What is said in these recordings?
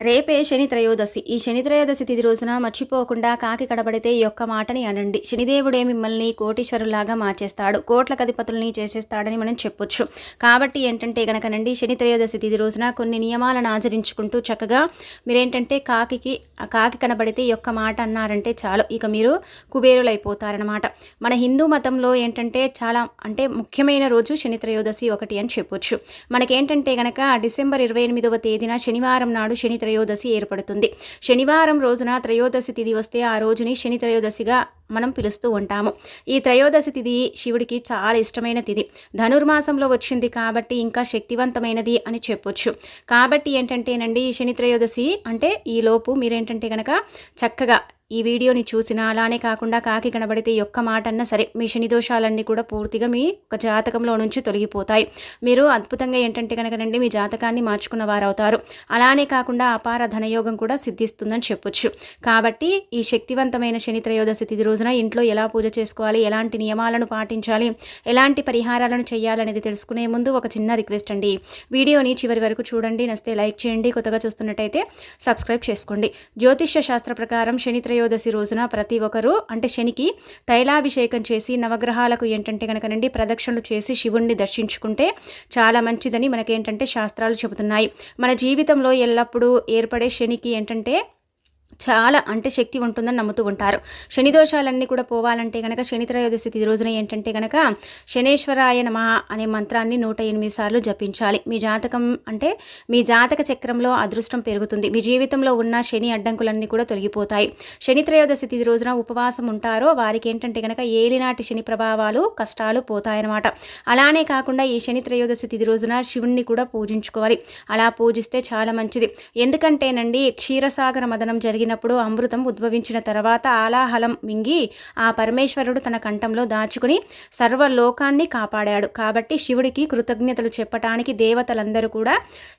రేపే శని త్రయోదశి. ఈ శని త్రయోదశి తిథి రోజున మర్చిపోకుండా కాకి కడబడితే ఈ యొక్క మాటని అనండి. శనిదేవుడే మిమ్మల్ని కోటీశ్వరులాగా మార్చేస్తాడు. కోట్ల కధిపతుల్ని చేసేస్తాడని మనం చెప్పొచ్చు. కాబట్టి ఏంటంటే గనకనండి శని త్రయోదశి తిథి రోజున కొన్ని నియమాలను ఆచరించుకుంటూ చక్కగా మీరేంటంటే కాకి కాకి కనబడితే ఈ యొక్క మాట అన్నారంటే చాలు. ఇక మీరు కుబేరులైపోతారనమాట మన హిందూ మతంలో ఏంటంటే చాలా అంటే ముఖ్యమైన రోజు శని త్రయోదశి ఒకటి అని చెప్పొచ్చు. మనకేంటంటే గనక డిసెంబర్ ఇరవై ఎనిమిదవ తేదీన శనివారం నాడు శని త్రయోదశి ఏర్పడుతుంది. శనివారం రోజున త్రయోదశి తిథి వస్తే ఆ రోజుని శని త్రయోదశిగా మనం పిలుస్తూ ఉంటాము. ఈ త్రయోదశి తిథి శివుడికి చాలా ఇష్టమైన తిథి. ధనుర్మాసంలో వచ్చింది కాబట్టి ఇంకా శక్తివంతమైనది అని చెప్పొచ్చు. కాబట్టి ఏంటంటేనండి శని త్రయోదశి అంటే ఈలోపు మీరేంటంటే కనుక చక్కగా ఈ వీడియోని చూసినా అలానే కాకుండా కాకి కనబడితే ఒక్క మాట అన్నా సరే మీ శని దోషాలన్నీ కూడా పూర్తిగా మీ ఒక జాతకంలో నుంచి తొలగిపోతాయి. మీరు అద్భుతంగా ఏంటంటే కనుకనండి మీ జాతకాన్ని మార్చుకున్న వారు అవుతారు అలానే కాకుండా అపార ధనయోగం కూడా సిద్ధిస్తుందని చెప్పొచ్చు. కాబట్టి ఈ శక్తివంతమైన శని త్రయోదశి తిథి రోజున ఇంట్లో ఎలా పూజ చేసుకోవాలి ఎలాంటి నియమాలను పాటించాలి ఎలాంటి పరిహారాలను చేయాలనేది తెలుసుకునే ముందు ఒక చిన్న రిక్వెస్ట్ అండి. వీడియోని చివరి వరకు చూడండి నస్తే లైక్ చేయండి కొత్తగా చూస్తున్నట్టయితే సబ్స్క్రైబ్ చేసుకోండి. జ్యోతిష్య శాస్త్ర ప్రకారం శని త్రయోదశి రోజున ప్రతి ఒక్కరూ అంటే శనికి తైలాభిషేకం చేసి నవగ్రహాలకు ఏంటంటే కనుకనండి ప్రదక్షిణలు చేసి శివుణ్ణి దర్శించుకుంటే చాలా మంచిదని మనకేంటంటే శాస్త్రాలు చెబుతున్నాయి. మన జీవితంలో ఎల్లప్పుడూ ఏర్పడే శనికి ఏంటంటే చాలా అంటే శక్తి ఉంటుందని నమ్ముతూ ఉంటారు. శని దోషాలన్నీ కూడా పోవాలంటే కనుక శని త్రయోదశి తిథి రోజున ఏంటంటే కనుక శనేశ్వరాయ నమ అనే మంత్రాన్ని నూట ఎనిమిది సార్లు జపించాలి. మీ జాతకం అంటే మీ జాతక చక్రంలో అదృష్టం పెరుగుతుంది. మీ జీవితంలో ఉన్న శని అడ్డంకులన్నీ కూడా తొలగిపోతాయి. శని త్రయోదశి తిథి రోజున ఉపవాసం ఉంటారో వారికి ఏంటంటే కనుక ఏలినాటి శని ప్రభావాలు కష్టాలు పోతాయన్నమాట. అలానే కాకుండా ఈ శని త్రయోదశి తిథి రోజున శివుణ్ణి కూడా పూజించుకోవాలి. అలా పూజిస్తే చాలా మంచిది. ఎందుకంటేనండి క్షీరసాగర మదనం జరిగి జరిగినప్పుడు అమృతం ఉద్భవించిన తర్వాత ఆలాహలం మింగి ఆ పరమేశ్వరుడు తన కంఠంలో దాచుకుని సర్వలోకాన్ని కాపాడాడు. కాబట్టి శివుడికి కృతజ్ఞతలు చెప్పటానికి దేవతలందరూ కూడా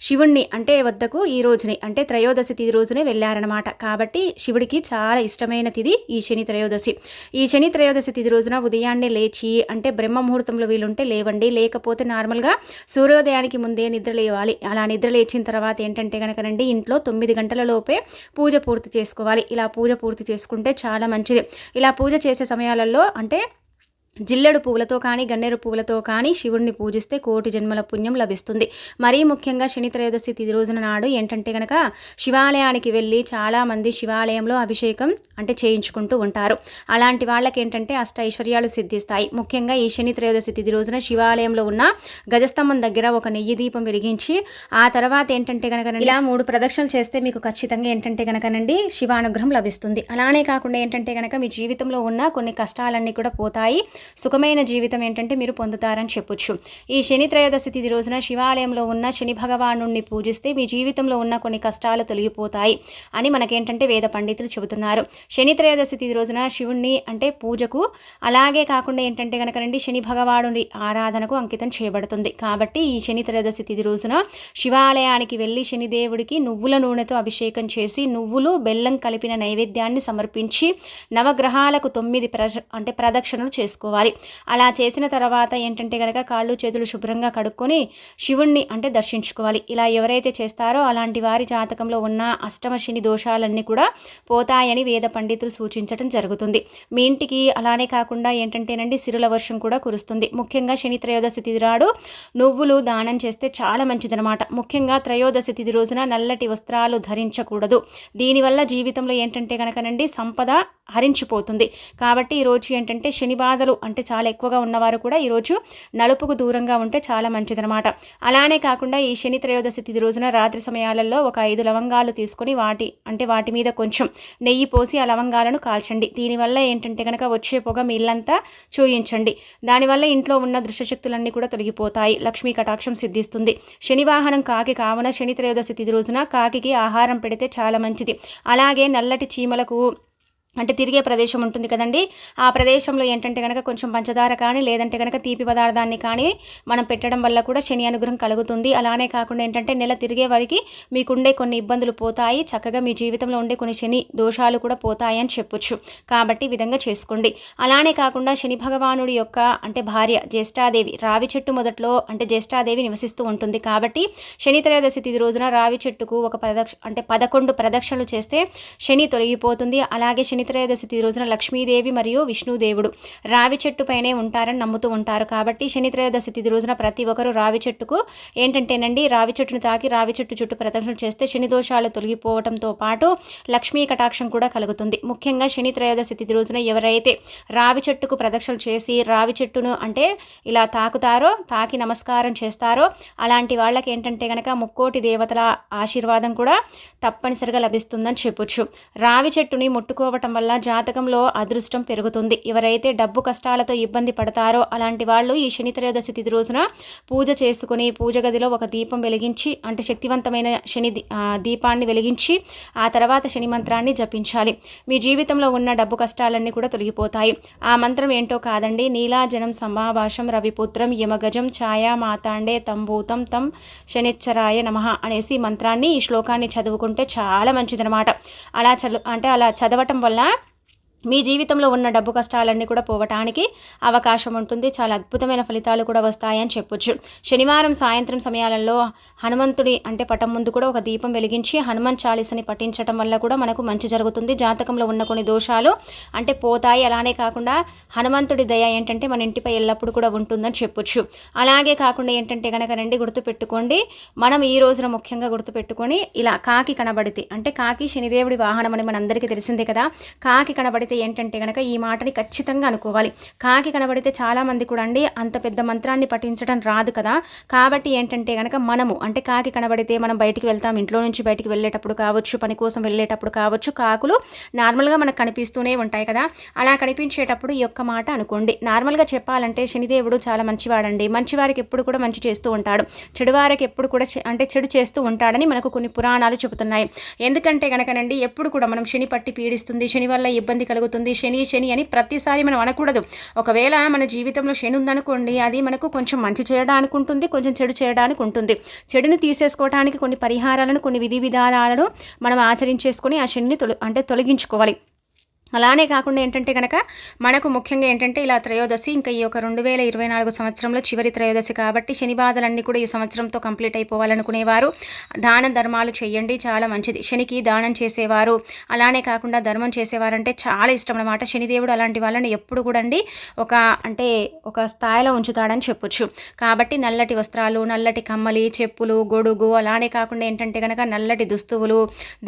శివుణ్ణి అంటే వద్దకు ఈ రోజుని అంటే త్రయోదశి తిథి రోజునే వెళ్ళారనమాట కాబట్టి శివుడికి చాలా ఇష్టమైన తిథి ఈ శని త్రయోదశి. ఈ శని త్రయోదశి తిథి రోజున ఉదయాన్నే లేచి అంటే బ్రహ్మ ముహూర్తంలో వీలుంటే లేవండి. లేకపోతే నార్మల్గా సూర్యోదయానికి ముందే నిద్ర లేవాలి. అలా నిద్ర లేచిన తర్వాత ఏంటంటే కనుకనండి ఇంట్లో తొమ్మిది గంటల లోపే పూజ పూర్తి చేసుకోవాలి. ఇలా పూజ పూర్తి చేసుకుంటే చాలా మంచిది. ఇలా పూజ చేసే సమయాలలో అంటే జిల్లెడు పువ్వులతో కానీ గన్నేరు పువ్వులతో కానీ శివుడిని పూజిస్తే కోటి జన్మల పుణ్యం లభిస్తుంది. మరీ ముఖ్యంగా శని త్రయోదశి తిది రోజున నాడు ఏంటంటే కనుక శివాలయానికి వెళ్ళి చాలామంది శివాలయంలో అభిషేకం అంటే చేయించుకుంటూ ఉంటారు. అలాంటి వాళ్ళకి ఏంటంటే అష్ట ఐశ్వర్యాలు సిద్ధిస్తాయి. ముఖ్యంగా ఈ శని త్రయోదశి తిది రోజున శివాలయంలో ఉన్న గజస్తంభం దగ్గర ఒక నెయ్యి దీపం వెలిగించి ఆ తర్వాత ఏంటంటే కనుక ఇలా మూడు ప్రదక్షిణలు చేస్తే మీకు ఖచ్చితంగా ఏంటంటే కనుకనండి శివానుగ్రహం లభిస్తుంది. అలానే కాకుండా ఏంటంటే కనుక మీ జీవితంలో ఉన్న కొన్ని కష్టాలన్నీ కూడా పోతాయి. సుఖమైన జీవితం ఏంటంటే మీరు పొందుతారని చెప్పొచ్చు. ఈ శని త్రయోదశి తిథి రోజున శివాలయంలో ఉన్న శని భగవాను పూజిస్తే మీ జీవితంలో ఉన్న కొన్ని కష్టాలు తొలగిపోతాయి అని మనకేంటంటే వేద పండితులు చెబుతున్నారు. శని త్రయోదశి తిథి రోజున శివుణ్ణి అంటే పూజకు అలాగే కాకుండా ఏంటంటే కనుక రండి శని భగవానుడి ఆరాధనకు అంకితం చేయబడుతుంది. కాబట్టి ఈ శని త్రయోదశి తిథి రోజున శివాలయానికి వెళ్ళి శనిదేవుడికి నువ్వుల నూనెతో అభిషేకం చేసి నువ్వులు బెల్లం కలిపిన నైవేద్యాన్ని సమర్పించి నవగ్రహాలకు తొమ్మిది ప్రజ అంటే ప్రదక్షిణలు చేసుకోవాలి. చేసుకోవాలి అలా చేసిన తర్వాత ఏంటంటే కనుక కాళ్ళు చేతులు శుభ్రంగా కడుక్కొని శివుణ్ణి అంటే దర్శించుకోవాలి. ఇలా ఎవరైతే చేస్తారో అలాంటి వారి జాతకంలో ఉన్న అష్టమ శని దోషాలన్నీ కూడా పోతాయని వేద పండితులు సూచించడం జరుగుతుంది. మీ ఇంటికి అలానే కాకుండా ఏంటంటేనండి సిరుల వర్షం కూడా కురుస్తుంది. ముఖ్యంగా శని త్రయోదశి తిథి రాడు నువ్వులు దానం చేస్తే చాలా మంచిదనమాట ముఖ్యంగా త్రయోదశి తిథి రోజున నల్లటి వస్త్రాలు ధరించకూడదు. దీనివల్ల జీవితంలో ఏంటంటే కనుకనండి సంపద హరించిపోతుంది. కాబట్టి ఈరోజు ఏంటంటే శని బాధలు అంటే చాలా ఎక్కువగా ఉన్నవారు కూడా ఈరోజు నలుపుకు దూరంగా ఉంటే చాలా మంచిదనమాట అలానే కాకుండా ఈ శని త్రయోదశి తిథి రోజున రాత్రి సమయాలలో ఒక ఐదు లవంగాలు తీసుకొని వాటి అంటే వాటి మీద కొంచెం నెయ్యి పోసి ఆ లవంగాలను కాల్చండి. దీనివల్ల ఏంటంటే కనుక వచ్చే పొగ మీ ఇల్లంతా చూయించండి. దానివల్ల ఇంట్లో ఉన్న దృశ్యశక్తులన్నీ కూడా తొలగిపోతాయి. లక్ష్మీ కటాక్షం సిద్ధిస్తుంది. శని వాహనం కాకి కావున శని త్రయోదశి తిథి రోజున కాకి ఆహారం పెడితే చాలా మంచిది. అలాగే నల్లటి చీమలకు అంటే తిరిగే ప్రదేశం ఉంటుంది కదండి. ఆ ప్రదేశంలో ఏంటంటే కనుక కొంచెం పంచదార కానీ లేదంటే కనుక తీపి పదార్థాన్ని కానీ మనం పెట్టడం వల్ల కూడా శని అనుగ్రహం కలుగుతుంది. అలానే కాకుండా ఏంటంటే నెల తిరిగే వారికి మీకుండే కొన్ని ఇబ్బందులు పోతాయి. చక్కగా మీ జీవితంలో ఉండే కొన్ని శని దోషాలు కూడా పోతాయి అని చెప్పొచ్చు. కాబట్టి విధంగా చేసుకోండి. అలానే కాకుండా శని భగవానుడి యొక్క అంటే భార్య జ్యేష్ఠాదేవి రావి చెట్టు మొదట్లో అంటే జ్యేష్ఠాదేవి నివసిస్తూ ఉంటుంది. కాబట్టి శని త్రయోదశి తిది రోజున రావి చెట్టుకు ఒక ప్రదక్ష అంటే పదకొండు ప్రదక్షిణలు చేస్తే శని తొలగిపోతుంది. అలాగే శని శనిత్రయోదశి రోజున లక్ష్మీదేవి మరియు విష్ణుదేవుడు రావి చెట్టు పైనే ఉంటారని నమ్ముతూ ఉంటారు. కాబట్టి శనిత్రయోదశి తిథి రోజున ప్రతి ఒక్కరు రావి చెట్టుకు ఏంటంటేనండి రావి చెట్టును తాకి రావి చెట్టు చుట్టూ ప్రదక్షిణ చేస్తే శని దోషాలు తొలగిపోవడంతో పాటు లక్ష్మీ కటాక్షం కూడా కలుగుతుంది. ముఖ్యంగా శని త్రయోదశి తిథి రోజున ఎవరైతే రావి చెట్టుకు ప్రదక్షిణలు చేసి రావి చెట్టును అంటే ఇలా తాకుతారో తాకి నమస్కారం చేస్తారో అలాంటి వాళ్ళకి ఏంటంటే కనుక ముక్కోటి దేవతల ఆశీర్వాదం కూడా తప్పనిసరిగా లభిస్తుందని చెప్పొచ్చు. రావి చెట్టుని ముట్టుకోవటం వల్ల జాతకంలో అదృష్టం పెరుగుతుంది. ఎవరైతే డబ్బు కష్టాలతో ఇబ్బంది పడతారో అలాంటి వాళ్ళు ఈ శని త్రయోదశి తిథి రోజున పూజ చేసుకుని పూజ గదిలో ఒక దీపం వెలిగించి అంటే శక్తివంతమైన శని దీపాన్ని వెలిగించి ఆ తర్వాత శని మంత్రాన్ని జపించాలి. మీ జీవితంలో ఉన్న డబ్బు కష్టాలన్నీ కూడా తొలగిపోతాయి. ఆ మంత్రం ఏంటో కాదండి. నీలాజనం సమాభాషం రవిపుత్రం యమగజం ఛాయా మాతాండే తంభూతం తం శనిచ్చరాయ నమ అనేసి మంత్రాన్ని ఈ శ్లోకాన్ని చదువుకుంటే చాలా మంచిదనమాట. అలా చదువు అంటే అలా చదవటం వల్ల that మీ జీవితంలో ఉన్న డబ్బు కష్టాలన్నీ కూడా పోవటానికి అవకాశం ఉంటుంది. చాలా అద్భుతమైన ఫలితాలు కూడా వస్తాయని చెప్పొచ్చు. శనివారం సాయంత్రం సమయాలలో హనుమంతుడి అంటే పటం ముందు కూడా ఒక దీపం వెలిగించి హనుమాన్ చాలీసని పఠించడం వల్ల కూడా మనకు మంచి జరుగుతుంది. జాతకంలో ఉన్న కొన్ని దోషాలు అంటే పోతాయి. అలానే కాకుండా హనుమంతుడి దయ ఏంటంటే మన ఇంటిపై ఎల్లప్పుడూ కూడా ఉంటుందని చెప్పొచ్చు. అలాగే కాకుండా ఏంటంటే కనుక రండి గుర్తుపెట్టుకోండి. మనం ఈ రోజున ముఖ్యంగా గుర్తుపెట్టుకొని ఇలా కాకి కనబడితే అంటే కాకి శనిదేవుడి వాహనం అని మనందరికీ తెలిసిందే కదా. కాకి కనబడితే అయితే ఏంటంటే కనుక ఈ మాటని ఖచ్చితంగా అనుకోవాలి. కాకి కనబడితే చాలామంది కూడా అండి అంత పెద్ద మంత్రాన్ని పఠించడం రాదు కదా. కాబట్టి ఏంటంటే కనుక మనము అంటే కాకి కనబడితే మనం బయటికి వెళ్తాం ఇంట్లో నుంచి బయటికి వెళ్ళేటప్పుడు కావచ్చు పని కోసం వెళ్ళేటప్పుడు కావచ్చు కాకులు నార్మల్గా మనకు కనిపిస్తూనే ఉంటాయి కదా. అలా కనిపించేటప్పుడు ఈ యొక్క మాట అనుకోండి. నార్మల్గా చెప్పాలంటే శనిదేవుడు చాలా మంచివాడండి. మంచివారికి ఎప్పుడు కూడా మంచి చేస్తూ ఉంటాడు. చెడువారికి ఎప్పుడు కూడా అంటే చెడు చేస్తూ ఉంటాడని మనకు కొన్ని పురాణాలు చెబుతున్నాయి. ఎందుకంటే కనుకనండి ఎప్పుడు కూడా మనం శని పట్టి పీడిస్తుంది శని వల్ల ఇబ్బంది కలుగు జరుగుతుంది. శని శని అని ప్రతిసారి మనం అనకూడదు. ఒకవేళ మన జీవితంలో శని ఉందనుకోండి అది మనకు కొంచెం మంచి చేయడానికి ఉంటుంది కొంచెం చెడు చేయడానికి ఉంటుంది చెడుని తీసేసుకోవడానికి కొన్ని పరిహారాలను కొన్ని విధి విధానాలను మనం ఆచరించేసుకొని ఆ శనిని తొలి అంటే తొలగించుకోవాలి. అలానే కాకుండా ఏంటంటే కనుక మనకు ముఖ్యంగా ఏంటంటే ఇలా త్రయోదశి ఇంకా ఈ యొక్క రెండు వేల ఇరవై నాలుగు సంవత్సరంలో చివరి త్రయోదశి కాబట్టి శని బాధలన్నీ కూడా ఈ సంవత్సరంతో కంప్లీట్ అయిపోవాలనుకునేవారు. దాన ధర్మాలు చేయండి చాలా మంచిది. శనికి దానం చేసేవారు. అలానే కాకుండా ధర్మం చేసేవారంటే చాలా ఇష్టం అనమాట శనిదేవుడు అలాంటి వాళ్ళని ఎప్పుడు కూడా అండి ఒక అంటే ఒక స్థాయిలో ఉంచుతాడని చెప్పొచ్చు. కాబట్టి నల్లటి వస్త్రాలు నల్లటి కమ్మలి చెప్పులు గొడుగు అలానే కాకుండా ఏంటంటే కనుక నల్లటి దుస్తువులు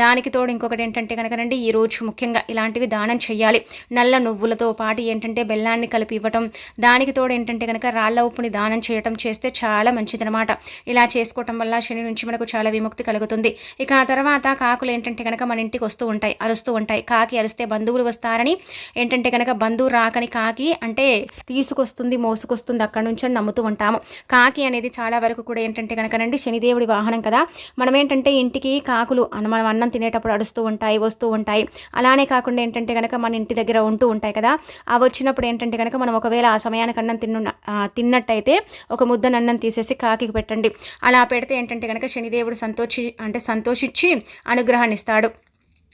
దానికి తోడు ఇంకొకటి ఏంటంటే కనుక రండి ఈరోజు ముఖ్యంగా ఇలాంటివి దానం దానం చేయాలి. నల్ల నువ్వులతో పాటు ఏంటంటే బెల్లాన్ని కలిపి ఇవ్వటం దానికి తోడు ఏంటంటే కనుక రాళ్ళ ఉప్పుని దానం చేయటం చేస్తే చాలా మంచిదనమాట. ఇలా చేసుకోవటం వల్ల శని నుంచి మనకు చాలా విముక్తి కలుగుతుంది. ఇక ఆ తర్వాత కాకులు ఏంటంటే కనుక మన ఇంటికి వస్తూ ఉంటాయి అరుస్తూ ఉంటాయి. కాకి అరిస్తే బంధువులు వస్తారని ఏంటంటే కనుక బంధువు రాకని కాకి అంటే తీసుకొస్తుంది మోసుకొస్తుంది అక్కడ నుంచి అని నమ్ముతూ ఉంటాము. కాకి అనేది చాలా వరకు కూడా ఏంటంటే కనుకనండి శనిదేవుడి వాహనం కదా. మనం ఏంటంటే ఇంటికి కాకులు మనం అన్నం తినేటప్పుడు అడుస్తూ ఉంటాయి వస్తూ ఉంటాయి. అలానే కాకుండా ఏంటంటే కనుక మన ఇంటి దగ్గర ఉంటూ ఉంటాయి కదా అవి వచ్చినప్పుడు ఏంటంటే కనుక మనం ఒకవేళ ఆ సమయానికి అన్నం తిన్న తిన్నట్టయితే ఒక ముద్దను అన్నం తీసేసి కాకి పెట్టండి. అలా పెడితే ఏంటంటే కనుక శనిదేవుడు సంతోషి అంటే సంతోషించి అనుగ్రహాన్ని ఇస్తాడు.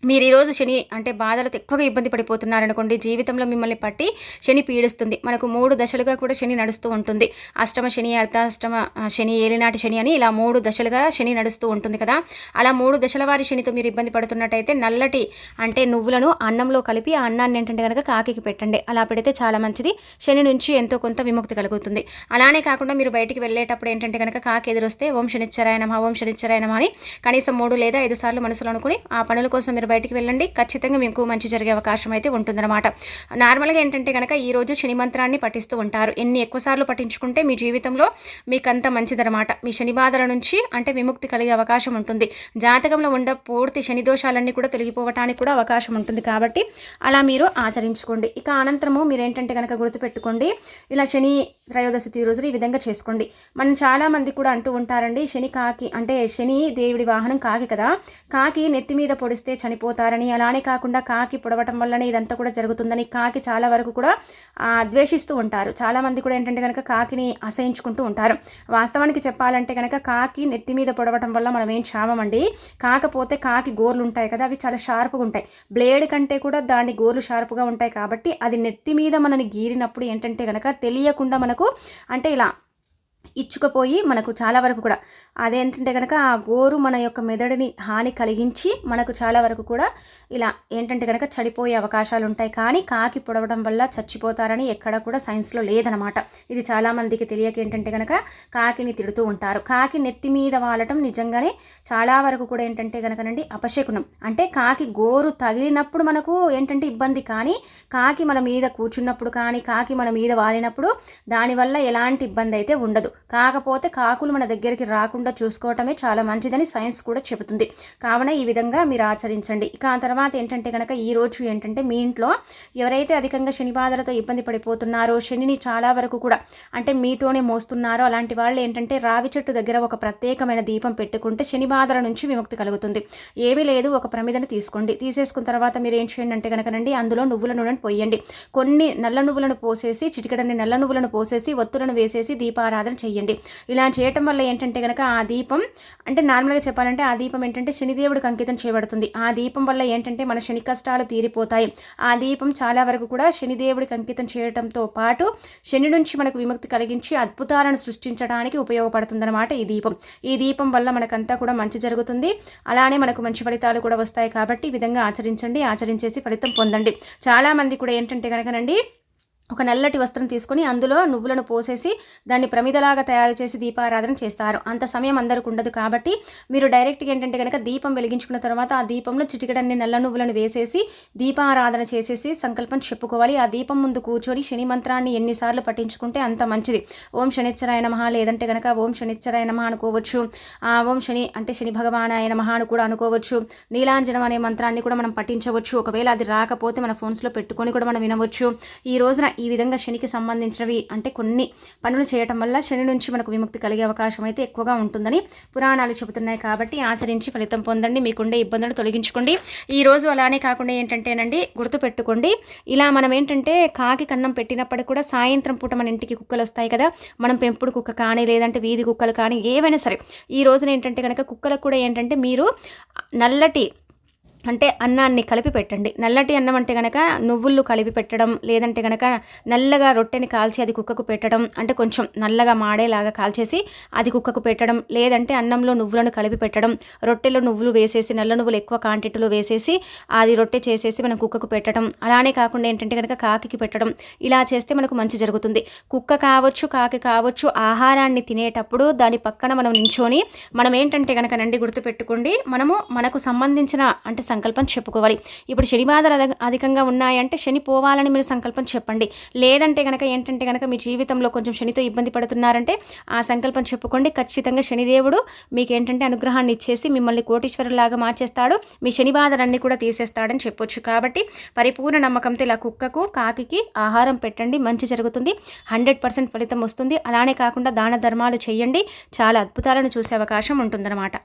మీరు ఈరోజు శని అంటే బాధలతో ఎక్కువగా ఇబ్బంది పడిపోతున్నారనుకోండి జీవితంలో మిమ్మల్ని పట్టి శని పీడిస్తుంది. మనకు మూడు దశలుగా కూడా శని నడుస్తూ ఉంటుంది. అష్టమ శని అర్ధాష్టమ శని ఏలినాటి శని అని ఇలా మూడు దశలుగా శని నడుస్తూ ఉంటుంది కదా. అలా మూడు దశల వారి శనితో మీరు ఇబ్బంది పడుతున్నట్టయితే నల్లటి అంటే నువ్వులను అన్నంలో కలిపి ఆ అన్నాన్ని ఏంటంటే కనుక కాకికి పెట్టండి. అలా పెడితే చాలా మంచిది. శని నుంచి ఎంతో కొంత విముక్తి కలుగుతుంది. అలానే కాకుండా మీరు బయటికి వెళ్ళేటప్పుడు ఏంటంటే కనుక కాకి ఎదురొస్తే ఓం శనిచ్చరాయనమా ఓం శనిచ్చరాయనమా అని కనీసం మూడు లేదా ఐదు సార్లు మనసులో అనుకుని ఆ పనుల కోసం మీరు బయటికి వెళ్ళండి. ఖచ్చితంగా మీకు మంచి జరిగే అవకాశం అయితే ఉంటుందన్నమాట. నార్మల్గా ఏంటంటే కనుక ఈరోజు శని మంత్రాన్ని పఠిస్తూ ఉంటారు. ఎన్ని ఎక్కువసార్లు పఠించుకుంటే మీ జీవితంలో మీకు అంత మంచిదనమాట మీ శని బాధల నుంచి అంటే విముక్తి కలిగే అవకాశం ఉంటుంది. జాతకంలో ఉండ పూర్తి శని దోషాలన్నీ కూడా తొలగిపోవటానికి కూడా అవకాశం ఉంటుంది కాబట్టి అలా మీరు ఆచరించుకోండి. ఇక అనంతరము మీరు ఏంటంటే కనుక గుర్తుపెట్టుకోండి. ఇలా శని త్రయోదశి తీ రోజులు ఈ విధంగా చేసుకోండి. మనం చాలామంది కూడా అంటూ ఉంటారండి శని కాకి అంటే శని దేవుడి వాహనం కాకి కదా. కాకి నెత్తి మీద పొడిస్తే చనిపో పడిపోతారని అలానే కాకుండా కాకి పొడవటం వల్లనే ఇదంతా కూడా జరుగుతుందని కాకి చాలా వరకు కూడా ద్వేషిస్తూ ఉంటారు. చాలామంది కూడా ఏంటంటే కనుక కాకిని అసహించుకుంటూ ఉంటారు. వాస్తవానికి చెప్పాలంటే కనుక కాకి నెత్తి మీద పొడవటం వల్ల మనం ఏం చామమండి కాకపోతే కాకి గోర్లు ఉంటాయి కదా అవి చాలా షార్ప్గా ఉంటాయి. బ్లేడ్ కంటే కూడా దాని గోర్లు షార్ప్గా ఉంటాయి కాబట్టి అది నెత్తి మీద మనని గీరినప్పుడు ఏంటంటే కనుక తెలియకుండా మనకు అంటే ఇలా ఇచ్చుకపోయి మనకు చాలా వరకు కూడా. అదేంటంటే కనుక ఆ గోరు మన యొక్క మెదడుని హాని కలిగించి మనకు చాలా వరకు కూడా ఇలా ఏంటంటే కనుక చడిపోయే అవకాశాలు ఉంటాయి. కానీ కాకి పొడవడం వల్ల చచ్చిపోతారని ఎక్కడ కూడా సైన్స్లో లేదనమాట. ఇది చాలామందికి తెలియక ఏంటంటే కనుక కాకిని తిడుతూ ఉంటారు. కాకి నెత్తి మీద వాలటం నిజంగానే చాలా వరకు కూడా ఏంటంటే కనుకనండి అపశకునం. అంటే కాకి గోరు తగిలినప్పుడు మనకు ఏంటంటే ఇబ్బంది. కానీ కాకి మన మీద కూర్చున్నప్పుడు కానీ కాకి మన మీద వాలినప్పుడు దానివల్ల ఎలాంటి ఇబ్బంది అయితే ఉండదు. కాకపోతే కాకులు మన దగ్గరికి రాకుండా చూసుకోవటమే చాలా మంచిదని సైన్స్ కూడా చెబుతుంది. కావున ఈ విధంగా మీరు ఆచరించండి. ఇక ఆ తర్వాత ఏంటంటే కనుక ఈరోజు ఏంటంటే మీ ఇంట్లో ఎవరైతే అధికంగా శనిబాధలతో ఇబ్బంది పడిపోతున్నారో శనిని చాలా వరకు కూడా అంటే మీతోనే మోస్తున్నారో అలాంటి వాళ్ళు ఏంటంటే రావి చెట్టు దగ్గర ఒక ప్రత్యేకమైన దీపం పెట్టుకుంటే శని బాధల నుంచి విముక్తి కలుగుతుంది. ఏమీ లేదు ఒక ప్రమిదను తీసుకోండి. తీసేసుకున్న తర్వాత మీరు ఏం చేయండి అంటే కనుకనండి అందులో నువ్వుల నూనెను పోయండి. కొన్ని నల్ల నువ్వులను పోసేసి చిటికడని నల్ల నువ్వులను పోసేసి ఒత్తులను వేసేసి దీపారాధన చేయండి ఇలా చేయటం వల్ల ఏంటంటే కనుక ఆ దీపం అంటే నార్మల్గా చెప్పాలంటే ఆ దీపం ఏంటంటే శనిదేవుడికి అంకితం చేయబడుతుంది. ఆ దీపం వల్ల ఏంటంటే మన శని కష్టాలు తీరిపోతాయి. ఆ దీపం చాలా వరకు కూడా శనిదేవుడికి అంకితం చేయడంతో పాటు శని నుంచి మనకు విముక్తి కలిగించి అద్భుతాలను సృష్టించడానికి ఉపయోగపడుతుందన్నమాట ఈ దీపం. ఈ దీపం వల్ల మనకంతా కూడా మంచి జరుగుతుంది. అలానే మనకు మంచి ఫలితాలు కూడా వస్తాయి కాబట్టి ఈ విధంగా ఆచరించండి ఆచరించేసి ఫలితం పొందండి. చాలామంది కూడా ఏంటంటే కనుకనండి ఒక నల్లటి వస్త్రం తీసుకొని అందులో నువ్వులను పోసేసి దాన్ని ప్రమిదలాగా తయారు చేసి దీపారాధన చేస్తారు. అంత సమయం అందరికి ఉండదు కాబట్టి మీరు డైరెక్ట్గా ఏంటంటే కనుక దీపం వెలిగించుకున్న తర్వాత ఆ దీపంలో చిటికడన్ని నల్ల నువ్వులను వేసేసి దీపారాధన చేసేసి సంకల్పం చెప్పుకోవాలి. ఆ దీపం ముందు కూర్చొని శని మంత్రాన్ని ఎన్నిసార్లు పఠించుకుంటే అంత మంచిది. ఓం శనిచ్చరాయ నమ. లేదంటే కనుక ఓం శనిచ్చరాయ నమ అనుకోవచ్చు. ఆ ఓం శని అంటే శని భగవానాయ నమ అని కూడా అనుకోవచ్చు. నీలాంజనం అనే మంత్రాన్ని కూడా మనం పఠించవచ్చు. ఒకవేళ అది రాకపోతే మన ఫోన్స్లో పెట్టుకొని కూడా మనం వినవచ్చు. ఈ రోజున ఈ విధంగా శనికి సంబంధించినవి అంటే కొన్ని పనులు చేయటం వల్ల శని నుంచి మనకు విముక్తి కలిగే అవకాశం అయితే ఎక్కువగా ఉంటుందని పురాణాలు చెబుతున్నాయి కాబట్టి ఆచరించి ఫలితం పొందండి. మీకుండే ఇబ్బందులు తొలగించుకోండి. ఈ రోజు అలానే కాకుండా ఏంటంటేనండి గుర్తుపెట్టుకోండి. ఇలా మనం ఏంటంటే కాకి కన్నం పెట్టినప్పటికీ కూడా సాయంత్రం పూట మన ఇంటికి కుక్కలు వస్తాయి కదా. మనం పెంపుడు కుక్క కానీ లేదంటే వీధి కుక్కలు కానీ ఏవైనా సరే ఈ రోజున ఏంటంటే కనుక కుక్కలకు కూడా ఏంటంటే మీరు నల్లటి అంటే అన్నాన్ని కలిపి పెట్టండి. నల్లటి అన్నం అంటే కనుక నువ్వులు కలిపి పెట్టడం లేదంటే కనుక నల్లగా రొట్టెని కాల్చి అది కుక్కకు పెట్టడం అంటే కొంచెం నల్లగా మాడేలాగా కాల్చేసి అది కుక్కకు పెట్టడం లేదంటే అన్నంలో నువ్వులను కలిపి పెట్టడం రొట్టెలో నువ్వులు వేసేసి నల్ల నువ్వులు ఎక్కువ క్వాంటిటీలో వేసేసి అది రొట్టె చేసేసి మనం కుక్కకు పెట్టడం. అలానే కాకుండా ఏంటంటే కనుక కాకి పెట్టడం ఇలా చేస్తే మనకు మంచి జరుగుతుంది. కుక్క కావచ్చు కాకి కావచ్చు ఆహారాన్ని తినేటప్పుడు దాని పక్కన మనం నించొని మనం ఏంటంటే కనుక నండి గుర్తుపెట్టుకోండి మనము మనకు సంబంధించిన అంటే సంకల్పం చెప్పుకోవాలి. ఇప్పుడు శని బాధలు అధికంగా ఉన్నాయంటే శని పోవాలని మీరు సంకల్పం చెప్పండి. లేదంటే కనుక ఏంటంటే కనుక మీ జీవితంలో కొంచెం శనితో ఇబ్బంది పడుతున్నారంటే ఆ సంకల్పం చెప్పుకోండి. ఖచ్చితంగా శనిదేవుడు మీకు ఏంటంటే అనుగ్రహాన్ని ఇచ్చేసి మిమ్మల్ని కోటీశ్వరులాగా మార్చేస్తాడు. మీ శని బాధలన్నీ కూడా తీసేస్తాడని చెప్పొచ్చు. కాబట్టి పరిపూర్ణ నమ్మకంతో ఇలా కుక్కకు కాకికి ఆహారం పెట్టండి. మంచి జరుగుతుంది. హండ్రెడ్ పర్సెంట్ ఫలితం వస్తుంది. అలానే కాకుండా దాన ధర్మాలు చేయండి. చాలా అద్భుతాలను చూసే అవకాశం ఉంటుందన్నమాట.